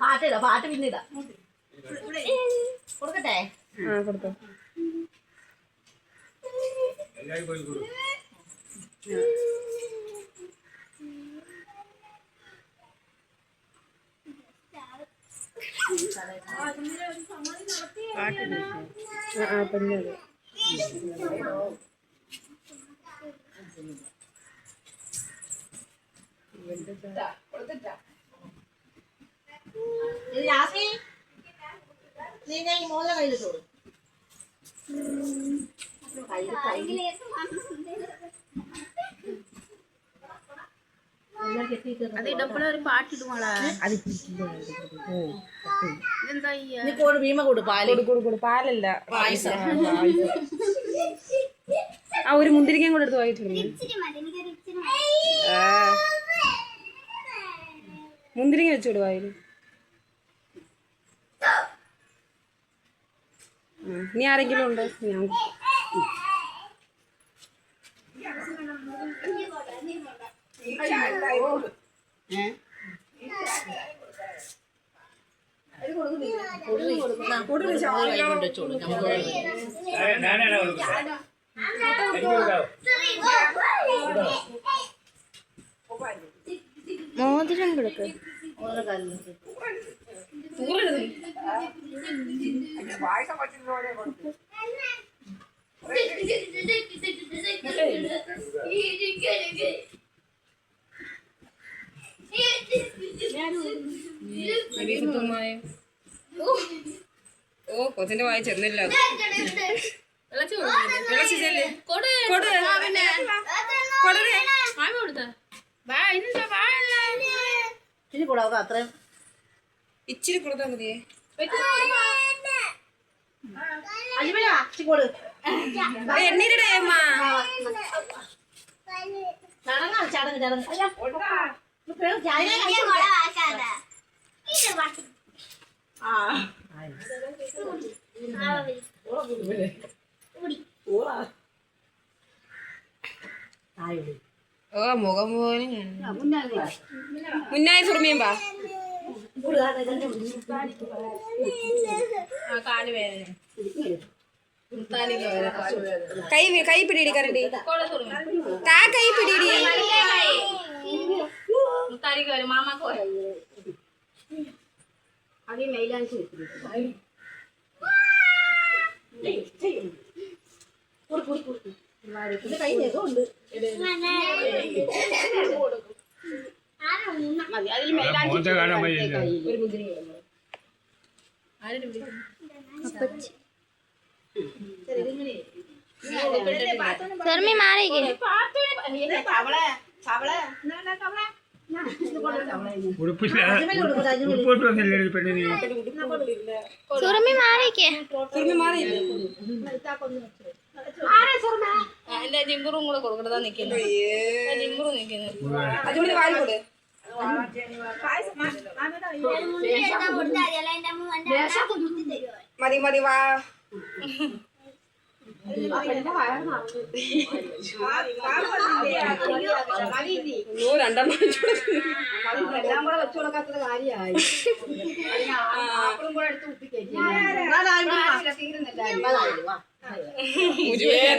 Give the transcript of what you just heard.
പാട്ടിടാ പാട്ട് പിന്നിടാ കൊടുക്കട്ടെ? ആ കൊടുത്തോ. ആ ആ പെണ്ണത് ഭീമ കൊടു പാൽ. കൊടു കൊടു കൊടു പാലല്ല. ആ, ഒരു മുന്തിരിക്കാൻ കൂടെ എടുത്ത് ആ. മുന്തിരിങ്ങ വെച്ചോട് ഇനി ആരെങ്കിലും ഉണ്ടോ? ഞാൻ മോതിരം കൊടുക്ക്. ഓ കൊച്ചിന്റെ വായി ചെന്നില്ല ചെല്ല്. കൊട്. കൊടരെ. ഇച്ചിരി കൂടെ അവർക്ക് അത്രയും ഇച്ചിരി കൊടുത്താ മതിയേ. എണ്ണീരുടെ അമ്മ. ചടങ്ങ് ചടങ്ങ്. ഓ മുഖം പോലും. മുന്നായി സുറുമിയും പാ. കൈ കൈ പിടിയിടി കരണ്ടി താ കൈ പിടിയിടി ഇത് കഴിഞ്ഞേക്കും ഉണ്ട് മോശം കാണാൻ വയ്യല്ലോ സ്വർമ്മി സുറുമി മാറിയില്ലേ? എന്റെ ജിമ്പറും കൂടെ കൊടുക്കണതാ നിക്കുന്നത് ജിമ്പറും നിക്കുന്നത് അതുകൊണ്ട് വാരി കൊടു മതി മതി വാ. രണ്ടെണ്ണം വെച്ച് കൊടുക്കുന്നു. എല്ലാം കൂടെ വെച്ചു കൊടുക്കാത്തത് കാര്യമായി മുഴുവൻ